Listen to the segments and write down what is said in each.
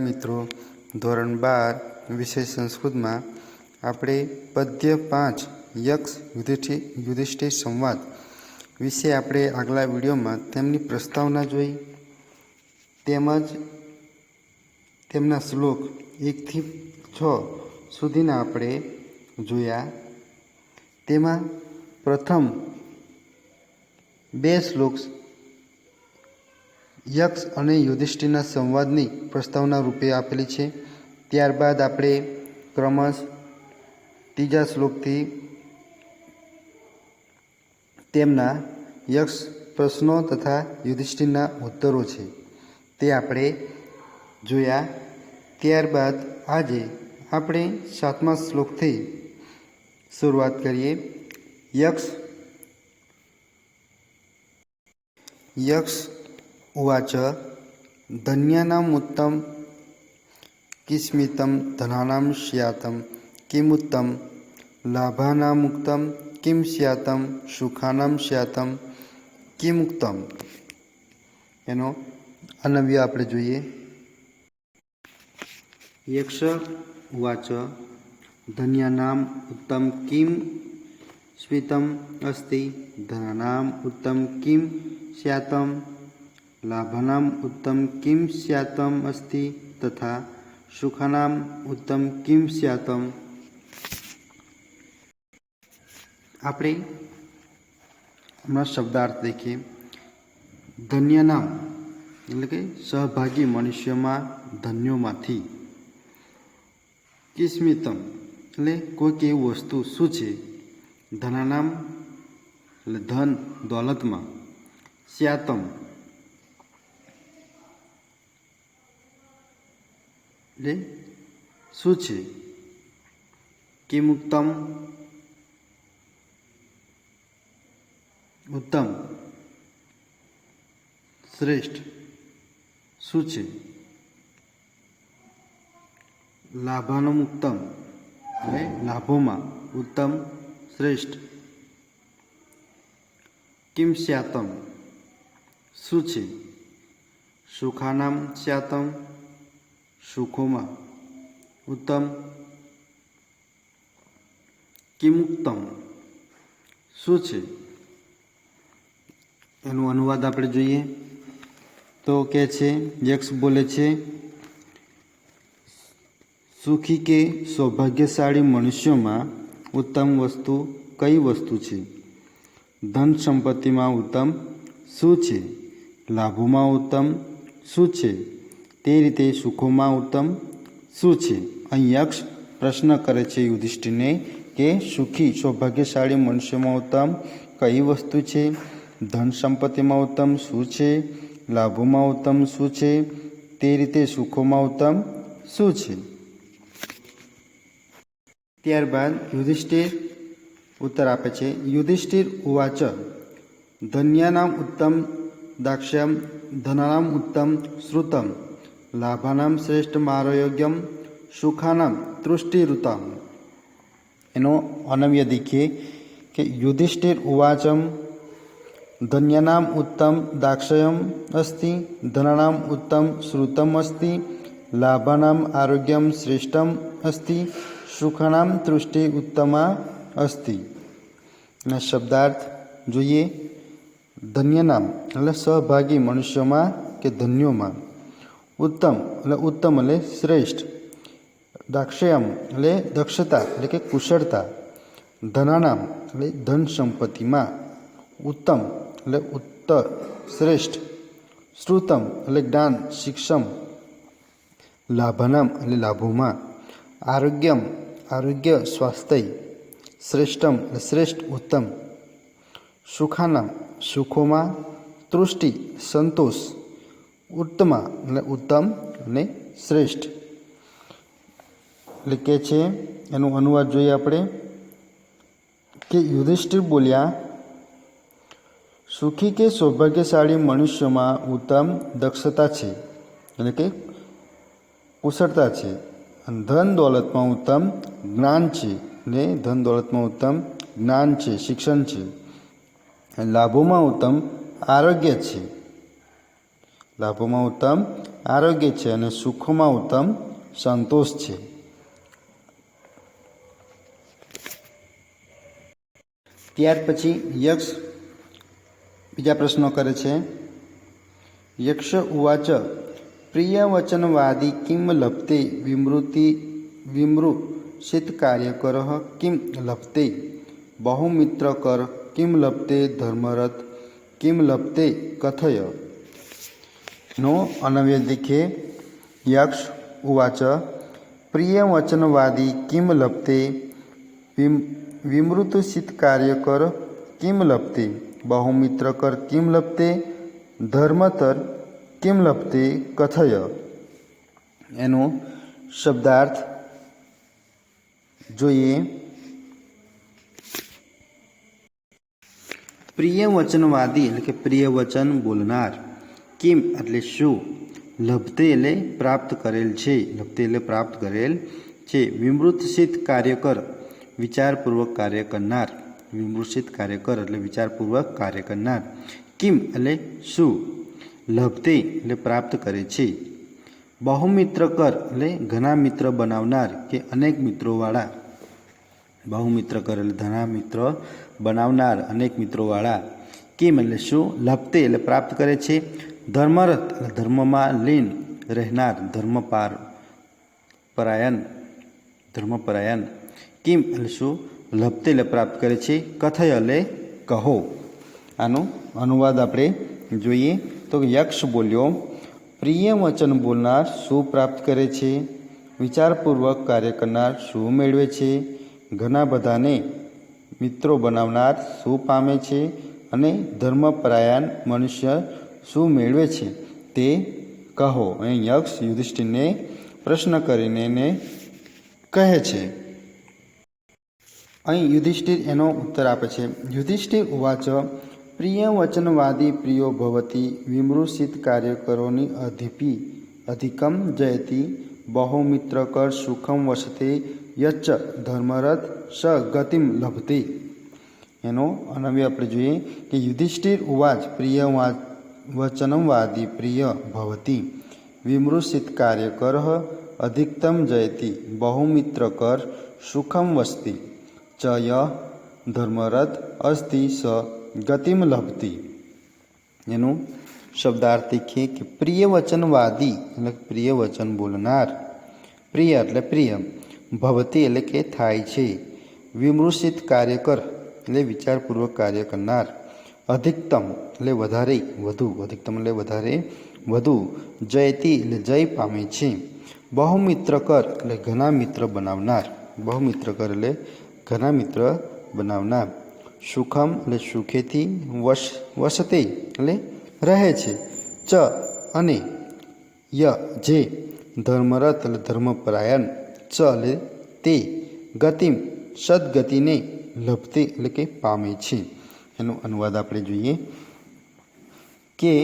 મિત્રો, ધોરણ બાર, વિષય સંસ્કૃતમાં આપણે પદ્ય પાંચ, યક્ષ યુધિષ્ઠિર યુધિષ્ઠિર સંવાદ વિશે આપણે આગલા વિડીયોમાં તેમની પ્રસ્તાવના જોઈ. તેમજ તેમના શ્લોક એકથી છ સુધીના આપણે જોયા. તેમાં પ્રથમ બે શ્લોક યક્ષ અને યુધિષ્ઠિરના સંવાદની પ્રસ્તાવના રૂપે આપેલી છે. ત્યારબાદ આપણે ક્રમશ ત્રીજા શ્લોકથી તેમના યક્ષ પ્રશ્નો તથા યુધિષ્ઠિરના ઉત્તરો છે તે આપણે જોયા. ત્યારબાદ આજે આપણે સાતમા શ્લોકથી શરૂઆત કરીએ. યક્ષ યક્ષ ઉવાચ ધન્યાનામુત્તમ કિસ્મિતમ ધનાનામ સ્યાતમ કિમુત્તમ લાભાનામુક્તમ કિમ સ્યાતમ સુખાનામ સ્યાતમ કિમુક્તમ એનો અનવ્ય આપણે જોઈએ. યક્ષ ઉવાચ ધન્યાનામ ઉત્તમ કિમ સ્મિતમ અસ્તિ ધનાનામ ઉત્તમ કિમ સ્યાતમ લાભાનામ ઉત્તમ કિમ સ્યાતમ અસ્તિ તથા સુખાનામ ઉત્તમ કિમ સ્યાતમ આપણે હમણાં શબ્દાર્થ દેખીએ ધન્યનામ એટલે કે સહભાગી મનુષ્યમાં ધન્યોમાંથી કિસ્મિતમ એટલે કોઈક એવું વસ્તુ શું છે ધનાનામ એટલે ધન દોલતમાં સ્યાતમ એટલે શું છે? કિમુક્તમ ઉત્તમ? શ્રેષ્ઠ. શું છે? લાભાનું ઉત્તમ. એટલે લાભોમાં ઉત્તમ, શ્રેષ્ઠ. કિમ સ્યાતમ? શું છે? સુખાનામ સ્યાતમ? સુખોમાં. ઉત્તમ. કિમુક્તમ. શું છે? એનો અનુવાદ આપણે જોઈએ. તો કે છે, યક્ષ બોલે છે, સુખી કે સૌભાગ્યશાળી મનુષ્યોમાં ઉત્તમ વસ્તુ કઈ વસ્તુ છે? ધન સંપત્તિમાં ઉત્તમ શું છે? લાભોમાં ઉત્તમ શું છે? તે રીતે સુખોમાં ઉત્તમ શું છે? અહીં યક્ષ પ્રશ્ન કરે છે યુધિષ્ઠિરને કે, સુખી, સૌભાગ્યશાળી મનુષ્યમાં ઉત્તમ કઈ વસ્તુ છે? ધન સંપત્તિમાં ઉત્તમ શું છે? લાભોમાં ઉત્તમ શું છે? તે રીતે સુખોમાં ઉત્તમ શું છે? ત્યારબાદ યુધિષ્ઠિર ઉત્તર આપે છે, યુધિષ્ઠિર ઉવાચ, ધન્યાનામ ઉત્તમ, દાક્ષ્યમ ધનાનામ ઉત્તમ, શ્રુતમ લાભાનામ શ્રેષ્ઠ મારોયોગ્યમ સુખાનામ તૃષ્ટિઋતમ એનો અનવ્ય દીખીએ કે યુધિષ્ઠિર ઉવાચમ, ધન્યનામ ઉત્તમ દાક્ષયમ અસ્તિ, ધનનામ ઉત્તમ શ્રુતમ અસ્તિ, લાભાનામ આરોગ્યમ શ્રેષ્ઠમ અસ્તિ, સુખાનામ તૃષ્ટિ ઉત્તમા અસ્તિ. અને શબ્દાર્થ જોઈએ ધન્યનામ, એટલે સહભાગી મનુષ્યોમાં કે ધન્યોમાં. ઉત્તમ, એટલે ઉત્તમ એટલે શ્રેષ્ઠ. દાક્ષયમ એટલે દક્ષતા, એટલે કે કુશળતા. ધનાનામ એટલે ધન સંપત્તિમાં. ઉત્તમ એટલે ઉત્તર શ્રેષ્ઠ. શ્રુતમ એટલે જ્ઞાન, શિક્ષમ. લાભનામ એટલે લાભોમાં. આરોગ્યમ, આરોગ્ય સ્વાસ્થ્ય. શ્રેષ્ઠમ એટલે શ્રેષ્ઠ, ઉત્તમ. સુખાનામ, સુખોમાં. તૃષ્ટિ, સંતોષ. ઉત્તમા, એટલે ઉત્તમ અને શ્રેષ્ઠ. એટલે કે છે, એનો અનુવાદ જોઈએ આપણે, કે યુધિષ્ઠિર બોલ્યા, સુખી કે સૌભાગ્યશાળી મનુષ્યમાં ઉત્તમ દક્ષતા છે એટલે કે કુશળતા છે. અને ધન દોલતમાં ઉત્તમ જ્ઞાન છે ને ધન દોલતમાં ઉત્તમ જ્ઞાન છે, શિક્ષણ છે. લાભોમાં ઉત્તમ આરોગ્ય છે. લાભોમાં ઉત્તમ, આરોગ્ય છે અને સુખોમાં ઉત્તમ, સંતોષ છે. ત્યાર પછી યક્ષ બીજા પ્રશ્નો કરે છે. યક્ષ ઉવાચ પ્રિય વચનવાદી કિમ લપ્તે, વિમૃતિ વિમૃષિત કાર્યકર કિમ લપ્તે, બહુમિત્ર કર કિમ લભતે ધર્મરથ કિમ લભતે કથય. નો અનવ્ય દેખે યક્ષ ઉવાચ પ્રિય વચનવાદી કિમ લપ્તે વિમ વિમૃતશીત કાર્યકર કિમ લપ્તે બહુમિત્ર કર કિમ લપ્તે ધર્મતર કિમ લપ્તે કથય એનો શબ્દાર્થ જોઈએ પ્રિય વચનવાદી એટલે કિમ એટલે શું? લબ્ધે એટલે પ્રાપ્ત કરેલ છે. લબ્ધે એટલે પ્રાપ્ત કરેલ છે. વિમૃતશીત કાર્યકર વિચારપૂર્વક કાર્ય કરનાર. વિમૃષિત કાર્યકર એટલે વિચારપૂર્વક કાર્ય કરનાર. કિમ એટલે શું? લબ્ધે એટલે પ્રાપ્ત કરે છે. બહુમિત્ર કર એટલે ઘણા મિત્ર બનાવનાર કે અનેક મિત્રોવાળા. બહુમિત્ર કર એટલે ઘણા મિત્ર બનાવનાર, અનેક મિત્રોવાળા. કેમ એટલે શું? લપતે એટલે પ્રાપ્ત કરે છે. ધર્મરથ ધર્મમાં લીન રહેનાર ધર્મપાર પરાયણ, ધર્મપરાયણ. કિમ શું? લપતે એટલે પ્રાપ્ત કરે છે. કથય અલે કહો. આનો અનુવાદ આપણે જોઈએ. તો યક્ષ બોલ્યો, પ્રિય વચન બોલનાર શું પ્રાપ્ત કરે છે? વિચારપૂર્વક કાર્ય કરનાર શું મેળવે છે? ઘણા બધાને મિત્રો બનાવનાર શું પામે છે? અને ધર્મપરાયણ મનુષ્ય શું મેળવે છે તે કહો. અહીં યક્ષ યુધિષ્ઠિરને પ્રશ્ન કરીને એને કહે છે. અહીં યુધિષ્ઠિર એનો ઉત્તર આપે છે. યુધિષ્ઠિર ઉવાચ પ્રિય વચનવાદી પ્રિયો ભવતી વિમૃષિત કાર્યકરોની અધિપી અધિકમ જયતી બહુમિત્રકર સુખમ વસતે યચ્ચ ધર્મરથ સ ગતિમ લભતે. એનો અનવ્ય આપણે જોઈએ કે યુધિષ્ઠિર ઉવાચ પ્રિય વચનવાદી પ્રિય ભવતી વિમૃષિત કાર્યકર અધિકતમ જયતી બહુમિત્રકર સુખમ વસ્તી ચ ધર્મરથ અસ્તિ સ ગતિમ લભતી એનું શબ્દાર્થ કે પ્રિય વચનવાદી એટલે પ્રિય વચન બોલનાર પ્રિય એટલે પ્રિય ભવતી એટલે કે થાય છે વિમૃષિત કાર્યકર એટલે વિચારપૂર્વક કાર્ય કરનાર અધિકતમ એટલે વધારે, વધુ, અધિકતમ એટલે વધારે, વધુ, જયતી એટલે જય પામે છે. બહુમિત્રકર એટલે ઘણા મિત્ર બનાવનાર. બહુમિત્રકર એટલે ઘણા મિત્ર બનાવનાર. સુખમ એટલે સુખેથી વશ, વસતે એટલે રહે છે. ચ અને ય જે ધર્મરથ એટલે ધર્મપરાયણ. ચ એટલે તે ગતિમ, સદગતિને લભતે એટલે કે પામે છે. એનો અનુવાદ આપણે જોઈએ કે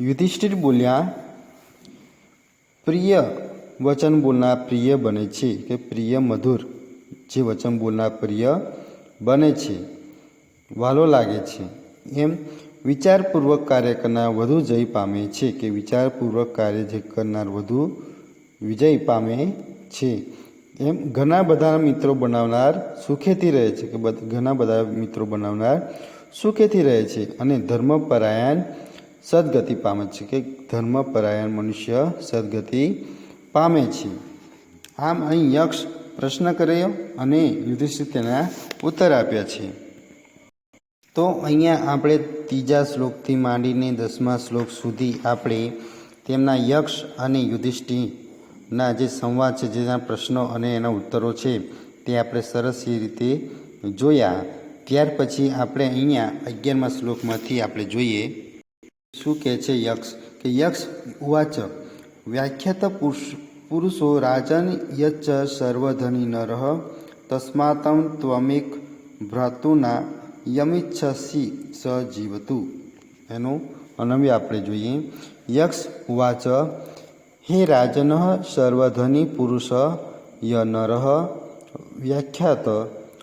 યુધિષ્ઠિર બોલ્યા, પ્રિય વચન બોલનાર પ્રિય બને છે કે પ્રિય મધુર જે વચન બોલનાર પ્રિય બને છે, વાલો લાગે છે. એમ વિચારપૂર્વક કાર્ય કરનાર વધુ જય પામે છે કે વિચારપૂર્વક કાર્ય જે કરનાર વધુ વિજય પામે છે. એમ ઘણા બધા મિત્રો બનાવનાર સુખેથી રહે છે કે ઘણા બધા મિત્રો બનાવનાર સુખેથી રહે છે અને ધર્મપરાયણ સદગતિ પામે છે કે ધર્મપરાયણ મનુષ્ય સદગતિ પામે છે. આમ અહીં યક્ષ પ્રશ્ન કર્યો અને યુધિષ્ઠિર તેના ઉત્તર આપ્યા છે. તો અહીંયા આપણે ત્રીજા શ્લોકથી માંડીને દસમા શ્લોક સુધી આપણે તેમના યક્ષ અને યુધિષ્ઠિરના જે સંવાદ છે, જેના પ્રશ્નો અને એના ઉત્તરો છે, તે આપણે સરસ રીતે જોયા. ત્યાર પછી આપણે અહીંયા અગિયારમાં શ્લોકમાંથી આપણે જોઈએ, શું કહે છે યક્ષ? કે યક્ષ ઉવાચ, વ્યાખ્યાત પુરુષ, પુરુષો રાજન યચ્ચ સર્વધની નર તસ્માતમ ત્વમેક ભ્રાતુના યમિચ્છસી સ જીવતું એનું અનવ્ય આપણે જોઈએ. યક્ષ ઉવાચ હે રાજન સર્વધની પુરુષ ય નર વ્યાખ્યાત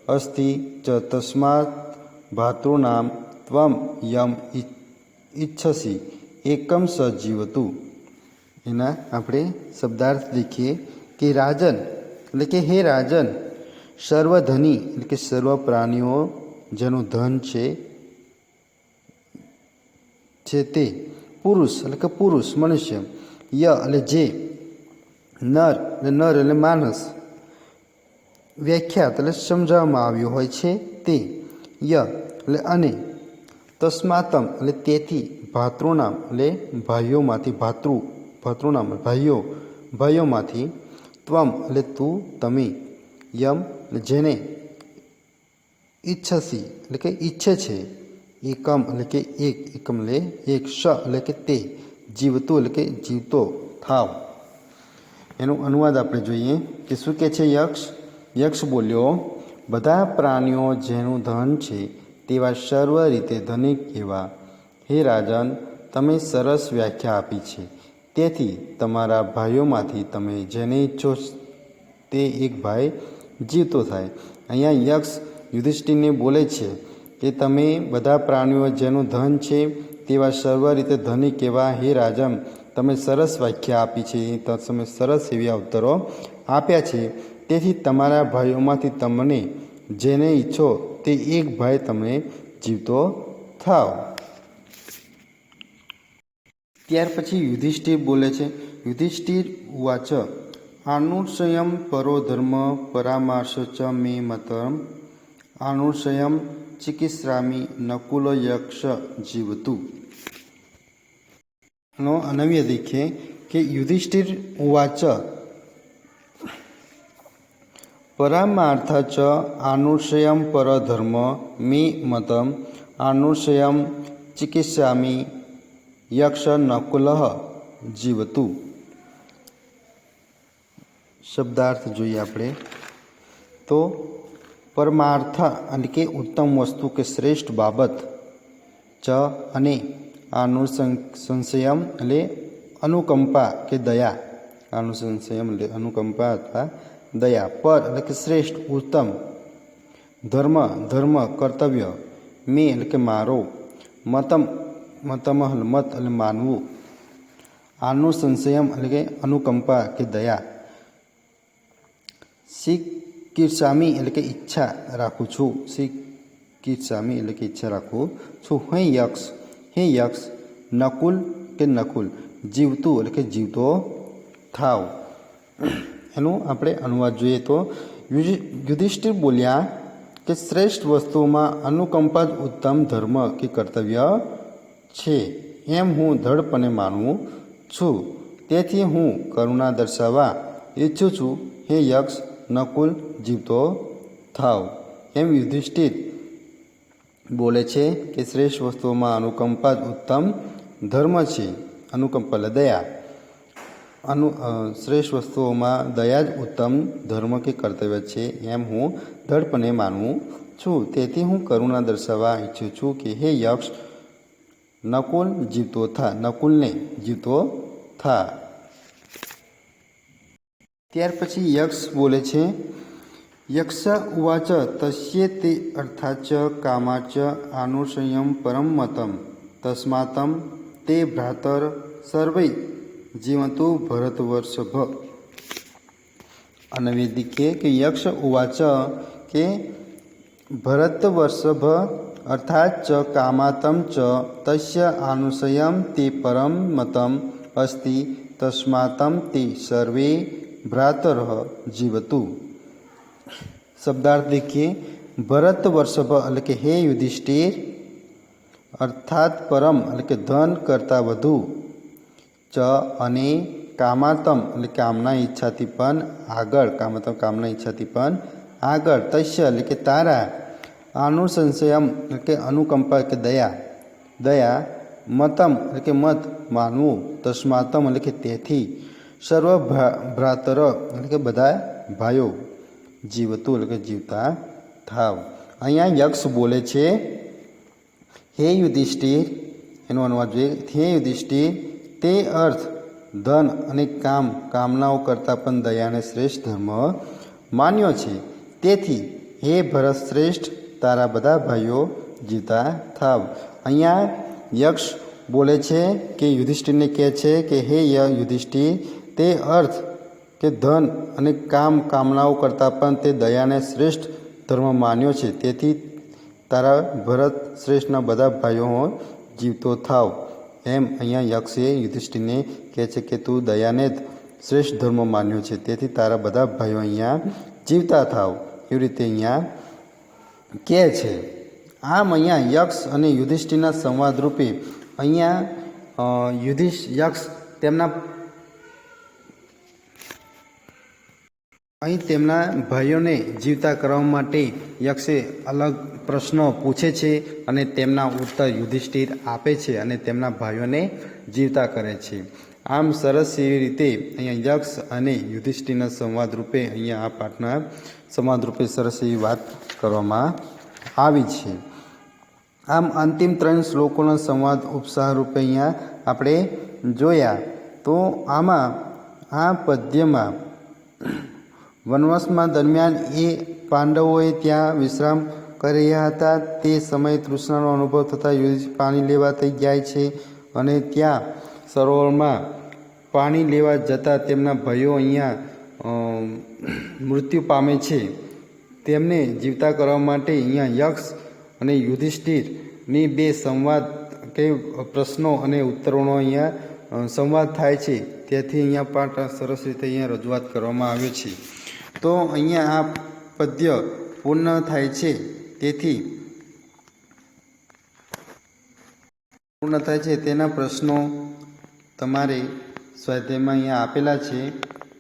અસ્તિ ચ તસ્માત ભાતॄણામ ત્વમ યમ ઈચ્છસી એકમ સજીવતુ એના આપણે શબ્દાર્થ દેખીએ કે રાજન એટલે કે હે રાજન, સર્વધની, એટલે કે સર્વ પ્રાણીઓ જેનું ધન છે છે તે પુરુષ, એટલે કે પુરુષ, મનુષ્ય ય એટલે જે નર એટલે નર એટલે માણસ વ્યાખ્યાત એટલે સમજાવવામાં આવ્યું હોય છે તે ય એટલે અને તસ્માતમ એટલે તેથી ભાતૃનામ એટલે ભાઈઓમાંથી ભાતૃ ભાતૃનામ ભાઈઓ ભાઈઓમાંથી ત્વમ એટલે તું તમે યમ જેને ઈચ્છસી એટલે કે ઈચ્છે છે એકમ એટલે કે એક એકમ એટલે એક શ એટલે કે તે જીવતું એટલે કે જીવતો થાવ. એનો અનુવાદ આપણે જોઈએ કે શું કહે છે યક્ષ? યક્ષ બોલ્યો, બધા પ્રાણીઓ જેનું ધન છે તેવા સર્વ રીતે ધનિક એવા. હે રાજન, તમે સરસ વ્યાખ્યા આપી છે. તેથી તમારા ભાઈઓમાંથી તમે જેને ઈચ્છો તે એક ભાઈ જીવતો થાય. અહીંયા યક્ષ યુધિષ્ઠિરને બોલે છે કે તમે બધા પ્રાણીઓ જેનું ધન છે તેવા સર્વ રીતે ધનિક એવા હે રાજમ, તમે સરસ વ્યાખ્યા આપી છે તમે સરસ એવી અવતરો આપ્યા છે. તેથી તમારા ભાઈઓમાંથી તમને જેને ઈચ્છો તે એક ભાઈ તમને જીવતો થાવ. ત્યાર પછી યુધિષ્ઠિર બોલે છે, યુધિષ્ઠિર, ઉવાચ આનુષયમ પરો ધર્મ પરામર્શ ચ મે મતમ આનુષયમ ચિકિત્સામી નકુલ યક્ષ જીવતું. નો અનવ્ય દેખીએ કે યુધિષ્ઠિર ઉવાચ પરામાર્થ ચ આનુષયમ પરધર્મ મે મતમ આનુષયમ ચિકિત્સામી યક્ષ નકુલ જીવતું શબ્દાર્થ જોઈએ આપણે તો પરમાર્થ એટલે કે ઉત્તમ વસ્તુ કે શ્રેષ્ઠ બાબત ચ અને આનુસંશયમ એટલે અનુકંપા કે દયા આનુસંશયમ એટલે અનુકંપા અથવા દયા પર એટલે કે શ્રેષ્ઠ ઉત્તમ ધર્મ ધર્મ કર્તવ્ય મે એટલે કે મારો મતમ મતમ મત એટલે માનવું આનું સંશયમ એટલે કે અનુકંપા કે દયા શીખ કીર્સામી એટલે કે ઈચ્છા રાખું છું શીખ કીર્સામી એટલે કે ઈચ્છા રાખું છું હે યક્ષ હે યક્ષ નકુલ કે નકુલ જીવતું એટલે કે જીવતો થાવ. એનું આપણે અનુવાદ જોઈએ તો યુધિષ્ઠિર બોલ્યા કે શ્રેષ્ઠ વસ્તુઓમાં અનુકંપા જ ઉત્તમ ધર્મ કે કર્તવ્ય છે. એમ હું દૃઢપણે માનવું છું. તેથી હું કરુણા દર્શાવવા ઈચ્છું છું. હે યક્ષ નકુલ જીવતો થાવ. એમ યુધિષ્ઠિર બોલે છે કે શ્રેષ્ઠ વસ્તુઓમાં અનુકંપા જ ઉત્તમ ધર્મ છે. અનુકંપા એટલે દયા. અનુ શ્રેષ્ઠ વસ્તુઓમાં દયા જ ઉત્તમ ધર્મ કે કર્તવ્ય છે એમ હું દૃઢપણે માનવું છું. તેથી હું કરુણા દર્શાવવા ઈચ્છું છું કે હે યક્ષ, નકુલ જીવતો થા, નકુલને જીવતો થા. ત્યાર પછી યક્ષ બોલે છે યક્ષ ઉવાચ તસ્યે તે અર્થાચ કામાચ આનુષયમ પરમ મતમ તસ્માતમ તે ભ્રાતર સર્વૈ જીવંતુ ભરતવર્ષભ અનવેદિકે કે યક્ષ ઉવાચ કે ભરતવર્ષભ અર્થાત ચ કામાતમ ચ તસ્ય આનુષયમ તે પરમ મતમ અસ્તિ તસ્માતમ તે સર્વે ભ્રાતર જીવતું શબ્દાર્થ દેખીએ ભરત વર્ષભ એટલે કે હે યુધિષ્ઠિર અર્થાત પરમ એટલે કે ધન કરતાં વધુ ચ અને કામાતમ એટલે કામના ઈચ્છાથી પણ આગળ કામાતમ કામના ઈચ્છાથી પણ આગળ તસ્ય એટલે કે તારા આનુસંશયમ એટલે કે અનુકંપા કે દયા દયા મતમ એટલે કે મત માનવું તસ્માતમ એટલે કે તેથી સર્વ ભ્રાતર એટલે કે બધા ભાઈઓ જીવતું એટલે કે જીવતા થાવ. અહીંયા યક્ષ બોલે છે, હે યુધિષ્ઠિર, એનો અનુવાદ જોઈએ, હે યુધિષ્ઠિર, તે અર્થ ધન અને કામ, કામનાઓ કરતાં પણ દયાને શ્રેષ્ઠ ધર્મ માન્યો છે. તેથી હે ભરત શ્રેષ્ઠ તારા બધા ભાઈઓ જીવતા થાવ. અહીંયા યક્ષ બોલે છે કે યુધિષ્ઠિરને કહે છે કે, હે ય યુધિષ્ઠિર, તે અર્થ કે ધન અને કામ કામનાઓ કરતાં પણ તે દયાને શ્રેષ્ઠ ધર્મ માન્યો છે. તેથી તારા ભરત શ્રેષ્ઠના બધા ભાઈઓ જીવતો થાવ. એમ અહીંયા યક્ષે યુધિષ્ઠિરને કહે છે કે તું દયાને જ શ્રેષ્ઠ ધર્મ માન્યો છે. તેથી તારા બધા ભાઈઓ અહીંયા જીવતા થાવ. એવી રીતે અહીંયા કહે છે. આમ અહીંયા યક્ષ અને યુધિષ્ઠિરના સંવાદ રૂપે અહીંયા યુધિષ યક્ષ તેમના અહીં તેમના ભાઈઓને જીવતા કરવા માટે યક્ષે અલગ પ્રશ્નો પૂછે છે અને તેમના ઉત્તર યુધિષ્ઠિર આપે છે અને તેમના ભાઈઓને જીવતા કરે છે. આમ સરસ એવી રીતે અહીંયા યક્ષ અને યુધિષ્ઠિરના સંવાદ રૂપે અહીંયા આ પાઠના સંવાદ રૂપે સરસ એવી વાત કરવામાં આવી છે. આમ અંતિમ ત્રણ શ્લોકોનો સંવાદ ઉપસાહ રૂપે અહીંયા આપણે જોયા. તો આમાં આ પદ્યમાં વનવાસમાં દરમિયાન એ પાંડવોએ ત્યાં વિશ્રામ કરી રહ્યા હતા. તે સમયે તૃષ્ણાનો અનુભવ થતાં યુધિષ્ઠિર પાણી લેવા થઈ જાય છે અને ત્યાં સરોવરમાં પાણી લેવા જતાં તેમના ભાઈઓ અહીંયા મૃત્યુ પામે છે. તેમને જીવતા કરવા માટે અહીંયા યક્ષ અને યુધિષ્ઠિરની બે સંવાદ કે પ્રશ્નો અને ઉત્તરોનો અહીંયા સંવાદ થાય છે. તેથી અહીંયા પાઠ સરસ રીતે અહીંયા રજૂઆત કરવામાં આવ્યો છે. તો અહીંયા આ પદ્ય પૂર્ણ થાય છે. તેથી પૂર્ણ થાય છે તેના પ્રશ્નો તમારે સ્વાધ્યાયમાં અહીંયા આપેલા છે.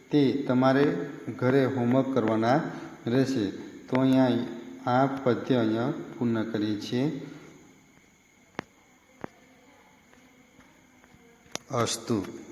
તે તમારે ઘરે હોમવર્ક કરવાના રહેશે. તો અહીંયા આ પદ્ય અહીંયા પૂર્ણ કરીએ છીએ. અસ્તુ.